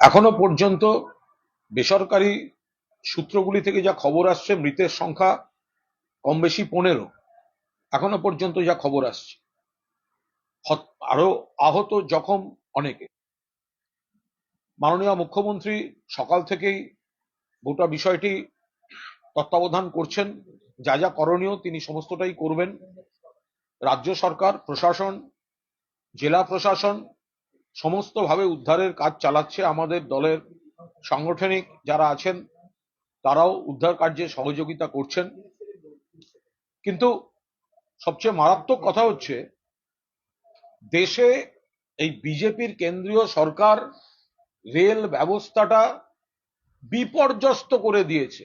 এখনও পর্যন্ত বেসরকারি সূত্রগুলি থেকে যা খবর আসছে, মৃতের সংখ্যা কম বেশি পনেরো। এখনও পর্যন্ত যা খবর আসছে। আরও আহত জখম অনেকে। মাননীয় মুখ্যমন্ত্রী সকাল থেকেই গোটা বিষয়টি তত্ত্বাবধান করছেন। যা যা করণীয় তিনি সমস্তটাই করবেন। রাজ্য সরকার, প্রশাসন, জেলা প্রশাসন সমস্তভাবে উদ্ধারের কাজ চালাচ্ছে আমাদের দলের সাংগঠনিক যারা আছেন, তারাও উদ্ধার কার্যে সহযোগিতা করছেন। কিন্তু সবচেয়ে মারাত্মক কথা হচ্ছে, দেশে এই বিজেপির কেন্দ্রীয় সরকার রেল ব্যবস্থাটা বিপর্যস্ত করে দিয়েছে।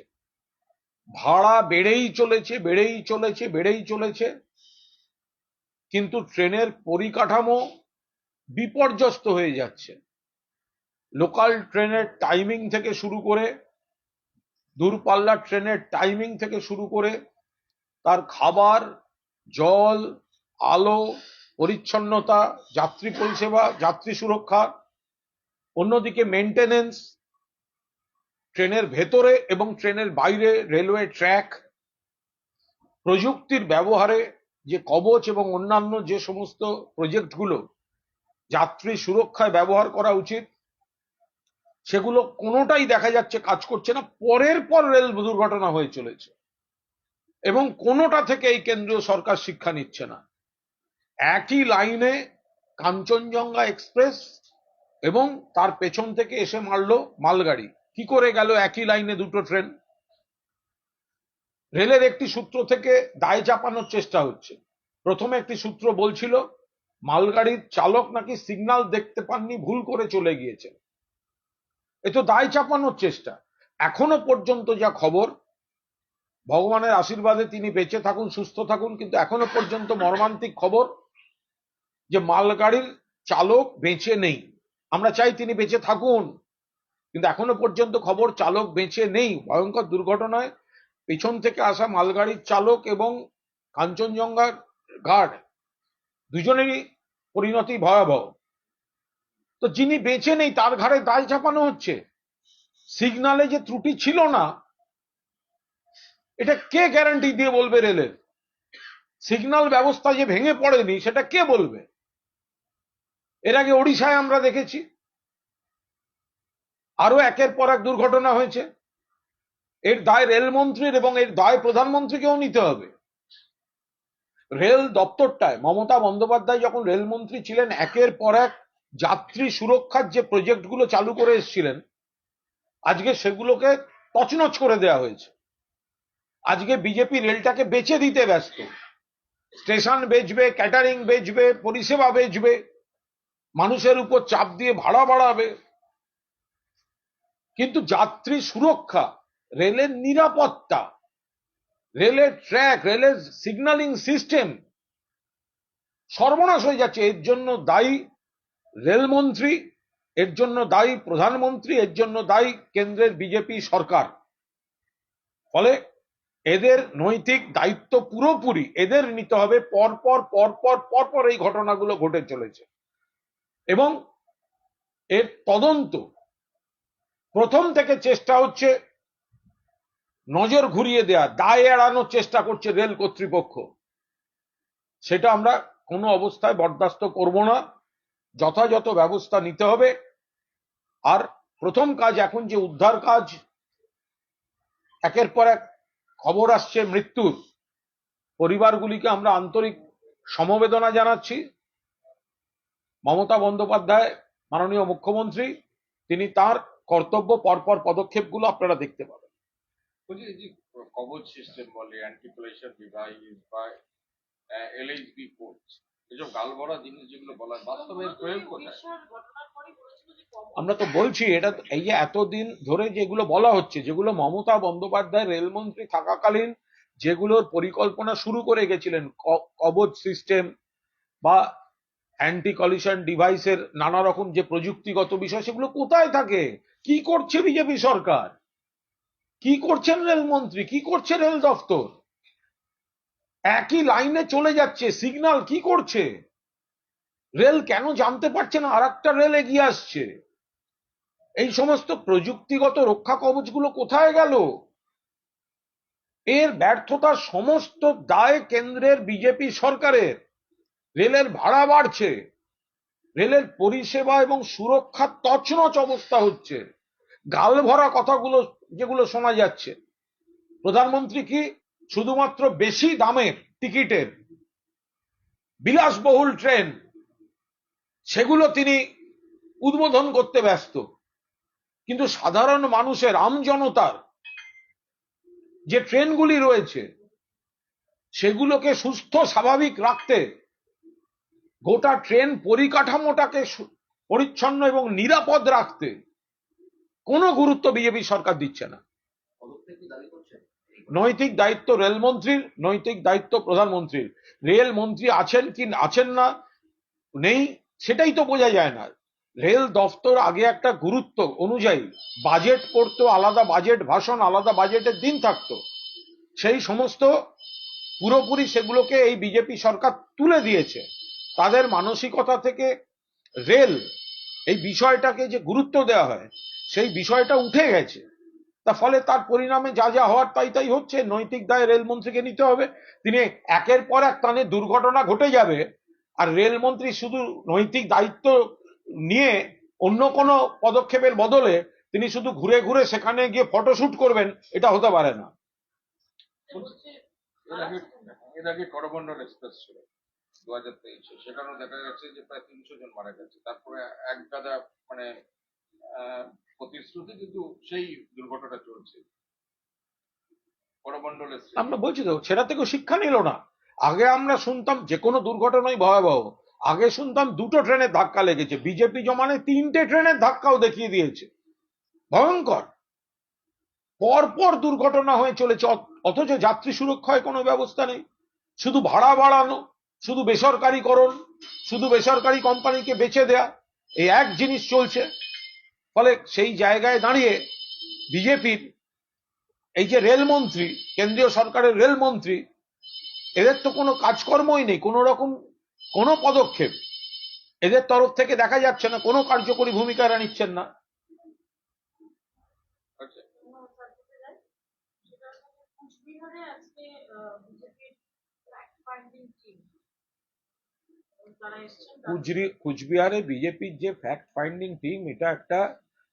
ভাড়া বেড়েই চলেছে বেড়েই চলেছে বেড়েই চলেছে। কিন্তু ট্রেনের পরিকাঠামো বিপর্যস্ত হয়ে যাচ্ছে। লোকাল ট্রেনের টাইমিং থেকে শুরু করে দূরপাল্লার ট্রেনের টাইমিং থেকে শুরু করে, তার খাবার, জল, আলো, পরিচ্ছন্নতা, যাত্রী পরিষেবা, যাত্রী সুরক্ষা, অন্যদিকে মেনটেনেন্স ট্রেনের ভেতরে এবং ট্রেনের বাইরে রেলওয়ে ট্র্যাক, প্রযুক্তির ব্যবহারে যে কবচ এবং অন্যান্য যে সমস্ত প্রজেক্টগুলো যাত্রী সুরক্ষায় ব্যবহার করা উচিত। সেগুলো কোনোটাই দেখা যাচ্ছে কাজ করছে না। পরের পর রেল দুর্ঘটনা হয়ে চলেছে। এবং কোনোটা থেকে এই কেন্দ্রীয় সরকার শিক্ষা নিচ্ছে না। একই লাইনে কাঞ্চনজঙ্ঘা এক্সপ্রেস এবং তার পেছন থেকে এসে মারলো মালগাড়ি। কি করে গেল একই লাইনে দুটো ট্রেন? রেলের একটি সূত্র থেকে দায় চাপানোর চেষ্টা হচ্ছে। প্রথমে একটি সূত্র বলছিল মালগাড়ির চালক নাকি সিগন্যাল দেখতে পাননি, ভুল করে চলে গিয়েছে এ তো দায় চাপানোর চেষ্টা। এখনও পর্যন্ত যা খবর, ভগবানের আশীর্বাদে তিনি বেঁচে থাকুন, সুস্থ থাকুন, কিন্তু এখনও পর্যন্ত মর্মান্তিক খবর যে মালগাড়ির চালক বেঁচে নেই। আমরা চাই তিনি বেঁচে থাকুন, কিন্তু এখনও পর্যন্ত খবর চালক বেঁচে নেই। ভয়ঙ্কর দুর্ঘটনায় পেছন থেকে আসা মালগাড়ির চালক এবং কাঞ্চনজঙ্ঘার গার্ড, দুজনেরই পরিণতি ভয়াবহ। তো যিনি বেঁচে নেই, তার ঘাড়ে দায় চাপানো হচ্ছে। সিগনালে যে ত্রুটি ছিল না, এটা কে গ্যারান্টি দিয়ে বলবে রেলের? সিগন্যাল ব্যবস্থা যে ভেঙে পড়েনি, সেটা কে বলবে? এর আগে ওড়িশায় আমরা দেখেছি। আরও একের পর এক দুর্ঘটনা হয়েছে। এর দায় রেলমন্ত্রীর এবং এর দায় প্রধানমন্ত্রীকেও নিতে হবে। রেল দপ্তরটায় মমতা বন্দ্যোপাধ্যায় যখন রেলমন্ত্রী ছিলেন, একের পর এক যাত্রী সুরক্ষার যে প্রজেক্টগুলো চালু করে এসেছিলেন, আজকে সেগুলোকে তছনছ করে দেওয়া হয়েছে। আজকে বিজেপি রেলটাকে বেচে দিতে ব্যস্ত। স্টেশন বেচবে, ক্যাটারিং বেচবে, পরিষেবা বেচবে, মানুষের উপর চাপ দিয়ে ভাড়া বাড়াবে। কিন্তু যাত্রী সুরক্ষা, রেলের নিরাপত্তা রেলের ট্র্যাক রেলের সিগন্যালিং সিস্টেম সর্বনাশ হয়ে যাচ্ছে। এর জন্য দায়ী রেলমন্ত্রী, এর জন্য দায়ী প্রধানমন্ত্রী, এর জন্য দায়ী কেন্দ্রের বিজেপি সরকার। ফলে এদের নৈতিক দায়িত্ব পুরোপুরি এদের নিতে হবে। পরপর পরপর পরপর এই ঘটনাগুলো ঘটে চলেছে। এবং এর তদন্ত প্রথম থেকে চেষ্টা হচ্ছে নজর ঘুরিয়ে দেয়া, দায় এড়ানোর চেষ্টা করছে রেল কর্তৃপক্ষ। সেটা আমরা কোনো অবস্থায় বরদাস্ত করব না। যথাযথ ব্যবস্থা নিতে হবে। আর প্রথম কাজ এখন যে উদ্ধার কাজ, একের পর এক খবর আসছে মৃত্যুর। পরিবারগুলিকে আমরা আন্তরিক সমবেদনা জানাচ্ছি। মমতা বন্দ্যোপাধ্যায়, মাননীয় মুখ্যমন্ত্রী, তিনি তার কর্তব্য পরপর পদক্ষেপগুলো আপনারা দেখতে পাবেন। বলছি এই যে কবচ সিস্টেম বলে অ্যান্টিপ্রেশার ডিভাইস বা এলএইচবি কোচ এসব গালভরা জিনিস যেগুলো বলা বাস্তবে প্রয়োগ কোথায়? আমরা তো বলছি এটা এই যে এতদিন ধরে যেগুলো বলা হচ্ছে যেগুলো মমতা বন্দ্যোপাধ্যায় রেলমন্ত্রী থাকাকালীন যেগুলোর পরিকল্পনা শুরু করে গেছিলেন ক- কবচ সিস্টেম বা অ্যান্টি কলিশন ডিভাইসের নানা রকম যে প্রযুক্তিগত বিষয় সেগুলো কোথায় থাকে? কি করছে বিজেপি সরকার? কি করছেন রেলমন্ত্রী? কি করছে রেল দফতর? একই লাইনে চলে যাচ্ছে সিগন্যাল কি করছে? রেল কেন জানতে পারছে না? আর একটা রেল এগিয়ে আসছে। এই সমস্ত প্রযুক্তিগত রক্ষা কবচগুলো কোথায় গেল? এর ব্যর্থতার সমস্ত দায় কেন্দ্রের বিজেপি সরকারের। রেলের ভাড়া বাড়ছে। রেলের পরিষেবা এবং সুরক্ষা তছনছ অবস্থা হচ্ছে। গাল ভরা কথাগুলো যেগুলো শোনা যাচ্ছে। প্রধানমন্ত্রী কি শুধুমাত্র বেশি দামের টিকিটের? বিলাসবহুল ট্রেন, সেগুলো তিনি উদ্বোধন করতে ব্যস্ত। কিন্তু সাধারণ মানুষের আমজনতার যে ট্রেনগুলি রয়েছে, সেগুলোকে সুস্থ, স্বাভাবিক রাখতে গোটা ট্রেন পরিকাঠামোটাকে পরিচ্ছন্ন এবং নিরাপদ রাখতে কোনো গুরুত্ব বিজেপি সরকার দিচ্ছে না। নৈতিক দায়িত্ব রেলমন্ত্রীর নৈতিক দায়িত্ব প্রধানমন্ত্রীর। রেল মন্ত্রী আছেন কি আছেন না নেই সেটাই তো বোঝা যায় না। রেল দফতর আগে একটা গুরুত্ব অনুযায়ী বাজেট করতো আলাদা বাজেট ভাষণ আলাদা বাজেটের দিন থাকতো। সেই সমস্ত পুরোপুরি সেগুলোকে এই বিজেপি সরকার তুলে দিয়েছে। তাদের মানসিকতা থেকে রেল এই বিষয়টাকে যে গুরুত্ব দেওয়া হয় সেই বিষয়টা উঠে গেছে। তা ফলে তার পরিণামে যা যা হওয়ার তাই তাই হচ্ছে, নৈতিক দায় রেলমন্ত্রীকে নিতে হবে। তিনি একের পর এক টানে দুর্ঘটনা ঘটে যাবে, আর রেলমন্ত্রী শুধু নৈতিক দায়িত্ব নিয়ে অন্য কোনো পদক্ষেপের বদলে তিনি শুধু ঘুরে ঘুরে সেখানে গিয়ে ফটোশুট করবেন, এটা হতে পারে না। এর আগে করমন্ডল এক্সপ্রেস ছিল দু হাজার তেইশে। সেখানেও দেখা গেছে যে প্রায় তিনশো জন মারা গেছে। তারপরে এক গাদা মানে প্রতিশ্রুতি কিন্তু সেই দুর্ঘটনা চলছে। আমরা বলছি তো, সেটা শিক্ষা নিল না। আগে আমরা শুনতাম যে কোনো দুর্ঘটনাই ভয়াবহ। আগে শুনতাম দুটো ট্রেনের ধাক্কা লেগেছে। বিজেপি জমানে তিনটে ট্রেনের ধাক্কাও দেখিয়ে দিয়েছে। ভয়ঙ্কর। পরপর দুর্ঘটনা হয়ে চলেছে। অথচ যাত্রী সুরক্ষায় কোনো ব্যবস্থা নেই। শুধু ভাড়া বাড়ানো, শুধু বেসরকারিকরণ, শুধু বেসরকারি কোম্পানিকে বেচে দেয়া, এই এক জিনিস চলছে। ফলে সেই জায়গায় দাঁড়িয়ে বিজেপির এই যে রেলমন্ত্রী কেন্দ্রীয় সরকারের রেলমন্ত্রী এদের তো কোনো কাজকর্মই নেই কোনো রকম কোনো পদক্ষেপ। এদের তরফ থেকে দেখা যাচ্ছে না কোনো কার্যকরী ভূমিকা এরা নিচ্ছেন না। কুচরি কুচবিহারে বিজেপির যে ফ্যাক্ট ফাইন্ডিং টিম এটা একটা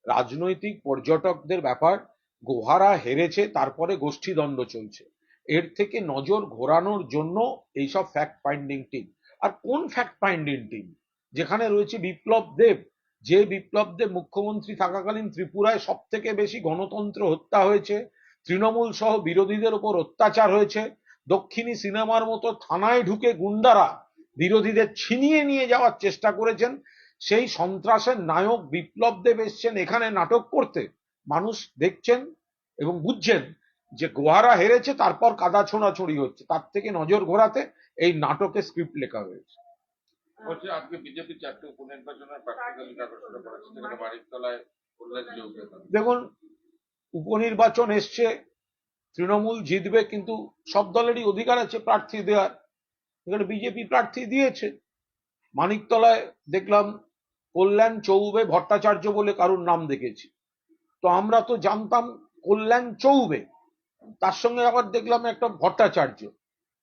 রাজনৈতিক পর্যটকদের ব্যাপার, গোহারা হেরেছে, তারপরে গোষ্ঠীদ্বন্দ্ব চলছে। এর থেকে নজর ঘোরানোর জন্য এইসব ফ্যাক্ট ফাইন্ডিং টিম আর কোন ফ্যাক্ট ফাইন্ডিং টিম যেখানে রয়েছে বিপ্লব দেব, যে বিপ্লব দেব মুখ্যমন্ত্রী থাকাকালীন ত্রিপুরায় সব থেকে বেশি গণতন্ত্র হত্যা হয়েছে, তৃণমূল সহ বিরোধীদের উপর অত্যাচার হয়েছে, দক্ষিণী সিনেমার মতো থানায় ঢুকে গুন্ডারা বিরোধীদের ছিনিয়ে নিয়ে যাওয়ার চেষ্টা করেছেন সেই সন্ত্রাসের নায়ক বিপ্লব দেব এসছেন এখানে নাটক করতে। মানুষ দেখছেন এবং বুঝছেন যে গোহারা হেরেছে তারপর কাদা ছোঁড়াছড়ি হচ্ছে। তার থেকে নজর ঘোরাতে এই নাটকে স্ক্রিপ্ট লেখা হয়েছে। বলছে আজকে বিজেপি চারটে উপনির্বাচনের প্র্যাকটিক্যাল ঘোষণা করেছে যেখানে বাড়ির দেখুন উপনির্বাচন এসছে তৃণমূল জিতবে কিন্তু সব দলেরই অধিকার আছে প্রার্থী দেওয়ার। এখানে বিজেপি প্রার্থী দিয়েছে। মানিকতলায় দেখলাম কল্যাণ চৌবে ভট্টাচার্য বলে কারুর নাম দেখেছি। তো আমরা তো জানতাম কল্যাণ চৌবে। তার সঙ্গে আবার দেখলাম একটা ভট্টাচার্য।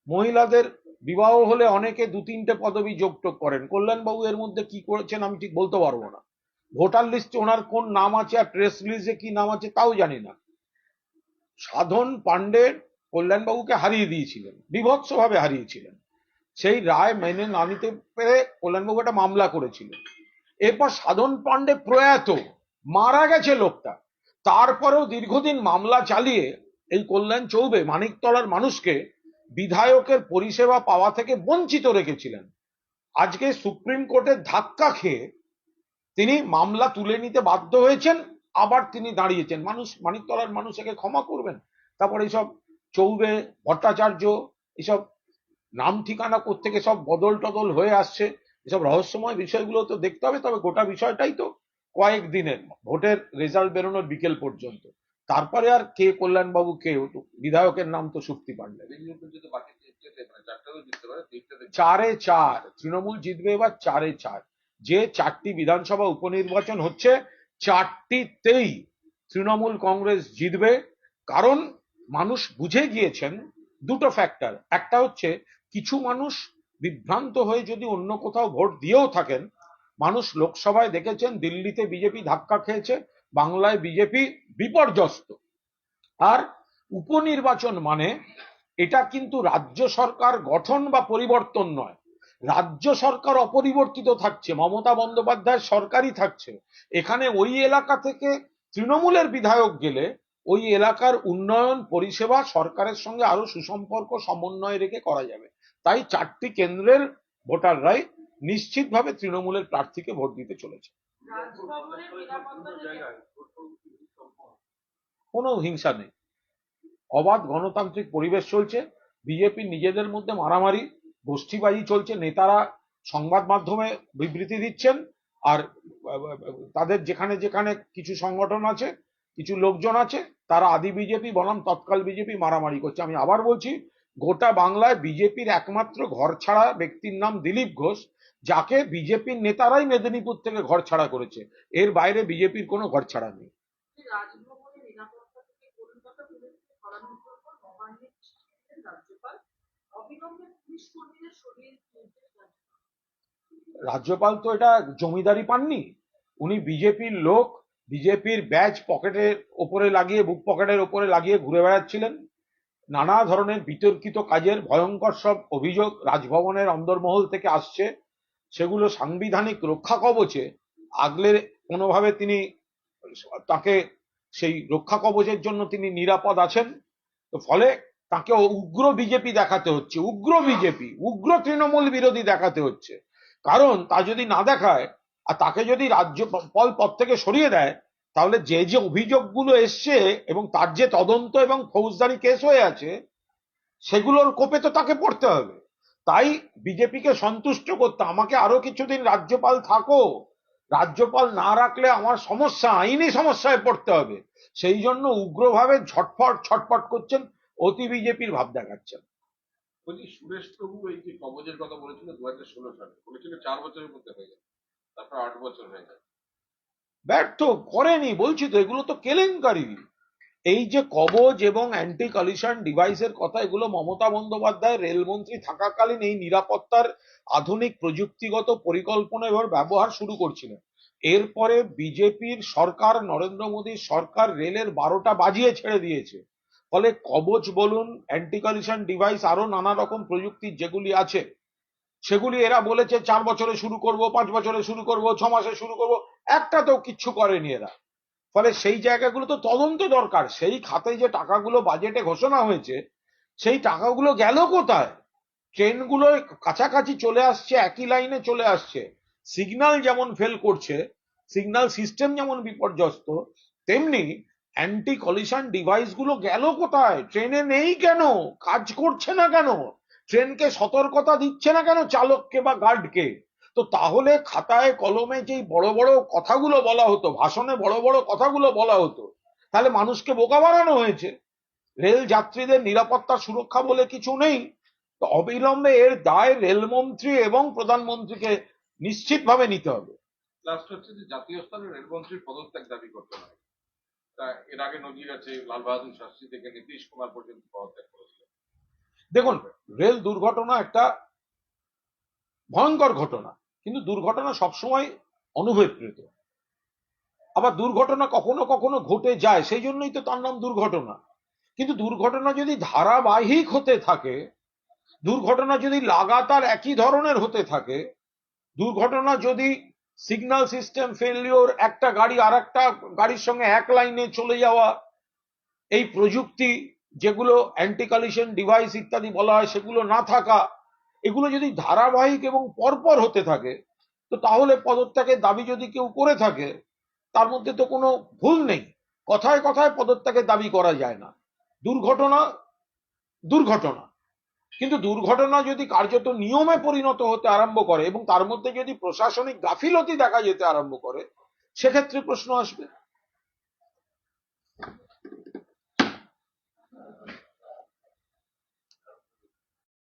মহিলাদের বিবাহ হলে অনেকে দু তিনটে পদবি যোগটোগ করেন। কল্যাণবাবু এর মধ্যে কি করেছেন আমি ঠিক বলতে পারব না। ভোটার লিস্টে ওনার কোন নাম আছে আর প্রেস রিলিজে কি নাম আছে তাও জানি না। সাধন পাণ্ডে কল্যাণবাবুকে হারিয়ে দিয়েছিলেন, বিভৎসভাবে হারিয়েছিলেন। সেই রায় মেনে না নিতে পেরে কল্যাণবাবু একটা মামলা করেছিলেন। এরপর সাধন পাণ্ডে প্রয়াত। মারা গেছে লোকটা। তারপরেও দীর্ঘদিন মামলা চালিয়ে এই কল্যাণ চৌবে মানিকতলার মানুষকে বিধায়কের পরিষেবা পাওয়া থেকে বঞ্চিত রেখেছিলেন। আজকে সুপ্রিম কোর্টের ধাক্কা খেয়ে তিনি মামলা তুলে নিতে বাধ্য হয়েছেন, আবার তিনি দাঁড়িয়েছেন। মানুষ, মানিকতলার মানুষ একে ক্ষমা করবেন। তারপর এইসব চৌবে, ভট্টাচার্য এসব নাম ঠিকানা থেকে সব বদল টদল হয়ে আসছে। এসব রহস্যময় বিষয়গুলো তো দেখতে হবে, তবে গোটা বিষয়টাই তো কয়েক দিনের ভোটের রেজাল্ট বেরোনোর বিকেল পর্যন্ত। তারপরে আর কে কল্যাণবাবু, কে বিধায়কের নাম তো তিনটে দেখতে চারে চার, তৃণমূল জিতবে এবার চারে চার। যে চারটি বিধানসভা উপনির্বাচন হচ্ছে, চারটিতেই তৃণমূল কংগ্রেস জিতবে। কারণ মানুষ বুঝে গিয়েছেন দুটো ফ্যাক্টর একটা হচ্ছে কিছু মানুষ বিভ্রান্ত হয়ে যদি অন্য কোথাও ভোট দিয়েও থাকেন, মানুষ লোকসভায় দেখেছেন দিল্লিতে বিজেপি ধাক্কা খেয়েছে, বাংলায় বিজেপি বিপর্যস্ত। আর উপনির্বাচন মানে এটা কিন্তু রাজ্য সরকার গঠন বা পরিবর্তন নয়। রাজ্য সরকার অপরিবর্তিত থাকছে, মমতা বন্দ্যোপাধ্যায় সরকারই থাকছে। এখানে ওই এলাকা থেকে তৃণমূলের বিধায়ক গেলে ওই এলাকার উন্নয়ন, পরিষেবা সরকারের সঙ্গে আরও সুসম্পর্ক, সমন্বয় রেখে করা যাবে। তাই চারটি কেন্দ্রের ভোটাররাই নিশ্চিতভাবে তৃণমূলের প্রার্থীকে ভোট দিতে চলেছে। কোনো হিংসা নেই। অবাধ গণতান্ত্রিক পরিবেশ চলছে বিজেপি নিজেদের মধ্যে মারামারি গোষ্ঠীবাজি চলছে নেতারা সংবাদ মাধ্যমে বিবৃতি দিচ্ছেন আর তাদের যেখানে যেখানে কিছু সংগঠন আছে কিছু লোকজন আছে তারা আদি বিজেপি বনাম তৎকাল বিজেপি মারামারি করছে। আমি আবার বলছি গোটা বাংলায় বিজেপির একমাত্র ঘর ছাড়া ব্যক্তির নাম দিলীপ ঘোষ যাকে বিজেপির নেতারাই মেদিনীপুর থেকে ঘর ছাড়া করেছে। এর বাইরে বিজেপির কোনো ঘর ছাড়া নেই রাজ্যপাল? তো এটা জমিদারি পাননি। উনি বিজেপির লোক বিজেপির ব্যাচ পকেটের ওপরে লাগিয়ে বুক পকেটের ওপরে লাগিয়ে ঘুরে বেড়াচ্ছিলেন। নানা ধরনের বিতর্কিত কাজের ভয়ঙ্কর সব অভিযোগ রাজভবনের অন্দরমহল থেকে আসছে। সেগুলো সাংবিধানিক রক্ষা কবচে আগলে কোনোভাবে তিনি তাকে সেই রক্ষা কবচের জন্য তিনি নিরাপদ আছেন। তো ফলে তাকে উগ্র বিজেপি দেখাতে হচ্ছে, উগ্র বিজেপি, উগ্র তৃণমূল বিরোধী দেখাতে হচ্ছে। কারণ তা যদি না দেখায় আর তাকে যদি রাজ্য রাজ্যপাল পদ থেকে সরিয়ে দেয় তাহলে যে যে অভিযোগগুলো এসছে এবং তার যে তদন্ত এবং ফৌজদারি কেস হয়ে আছে, সেগুলোর কোপে তো তাকে পড়তে হবে। তাই বিজেপিকে সন্তুষ্ট করতে আমাকে আরও কিছুদিন রাজ্যপাল থাকো, রাজ্যপাল না রাখলে আমার সমস্যা, আইনি সমস্যায় পড়তে হবে। সেই জন্য উগ্রভাবে ঝটফট, ছটফট করছেন অতি বিজেপির ভাব দেখাচ্ছেন। বলছি সুরেশ প্রভু এই যে কবজের কথা বলেছিল দু হাজার ষোলো সালে, বলেছিল চার বছরের মধ্যে হয়ে যাবে, তারপর আট বছর হয়ে যাবে। ব্যর্থ, করেনি, বলছি তো, এগুলো তো কেলেঙ্কারি। এই যে কবজ এবং অ্যান্টি কলিশন ডিভাইসের কথা, এগুলো মমতা বন্দ্যোপাধ্যায়, রেলমন্ত্রী থাকাকালীন এই নিরাপত্তার আধুনিক প্রযুক্তিগত পরিকল্পনা এবার ব্যবহার শুরু করছিলেন। এরপরে বিজেপির সরকার, নরেন্দ্র মোদীর সরকার রেলের বারোটা বাজিয়ে ছেড়ে দিয়েছে। ফলে কবচ বলুন অ্যান্টি কলিশন ডিভাইস আরও নানা রকম প্রযুক্তির যেগুলি আছে, সেগুলি এরা বলেছে, চার বছরে শুরু করব, পাঁচ বছরে শুরু করব, ছ মাসে শুরু করব। একটাতেও কিচ্ছু করেনি এরা। ফলে সেই জায়গাগুলো তো তদন্ত দরকার। সেই খাতে যে টাকাগুলো বাজেটে ঘোষণা হয়েছে, সেই টাকাগুলো গেল কোথায়? ট্রেনগুলো কাছাকাছি চলে আসছে, একই লাইনে চলে আসছে। সিগন্যাল যেমন ফেল করছে সিগন্যাল সিস্টেম যেমন বিপর্যস্ত, তেমনি অ্যান্টি কলিশন ডিভাইসগুলো গেল কোথায়? ট্রেনে নেই কেন? কাজ করছে না কেন? ট্রেনকে সতর্কতা দিচ্ছে না কেন চালককে বা গার্ডকে? তো তাহলে খাতায় কলমে যেই বড় বড় কথাগুলো বলা হতো ভাষণে বড় বড় কথাগুলো বলা হতো তাহলে মানুষকে বোকা বানানো হয়েছে। রেল যাত্রীদের নিরাপত্তা সুরক্ষা বলে কিছু নেই তো অবিলম্বে এর দায় রেলমন্ত্রী এবং প্রধানমন্ত্রীকে নিশ্চিতভাবে নিতে হবে। লাস্ট হচ্ছে যে জাতীয় স্তরে রেলমন্ত্রীর পদত্যাগ দাবি করতে হয়। তা এর আগে নজির আছে লাল বাহাদুর শাস্ত্রী থেকে নীতিশ কুমার পর্যন্ত পদত্যাগ করেছিল দেখুন রেল দুর্ঘটনা একটা ভয়ঙ্কর ঘটনা। কিন্তু দুর্ঘটনা সবসময় অনুভবকৃত আবার দুর্ঘটনা কখনো কখনো ঘটে যায়, সেই জন্যই তো তার নাম দুর্ঘটনা। কিন্তু দুর্ঘটনা যদি ধারাবাহিক হতে থাকে, দুর্ঘটনা যদি লাগাতার একই ধরনের হতে থাকে, দুর্ঘটনা যদি সিগন্যাল সিস্টেম ফেলিওর একটা গাড়ি আর একটা গাড়ির সঙ্গে এক লাইনে চলে যাওয়া, এই প্রযুক্তি যেগুলো অ্যান্টি কলিশন ডিভাইস ইত্যাদি বলা হয়, সেগুলো না থাকা এগুলো যদি ধারাবাহিক এবং পরপর হতে থাকে, তো তাহলে পদত্যাগের দাবি যদি কেউ করে থাকে, তার মধ্যে তো কোনো ভুল নেই। কথায় কথায় পদত্যাগের দাবি করা যায় না। দুর্ঘটনা দুর্ঘটনা। কিন্তু দুর্ঘটনা যদি কার্যত নিয়মে পরিণত হতে আরম্ভ করে এবং তার মধ্যে যদি প্রশাসনিক গাফিলতি দেখা যেতে আরম্ভ করে, সেক্ষেত্রে প্রশ্ন আসবে।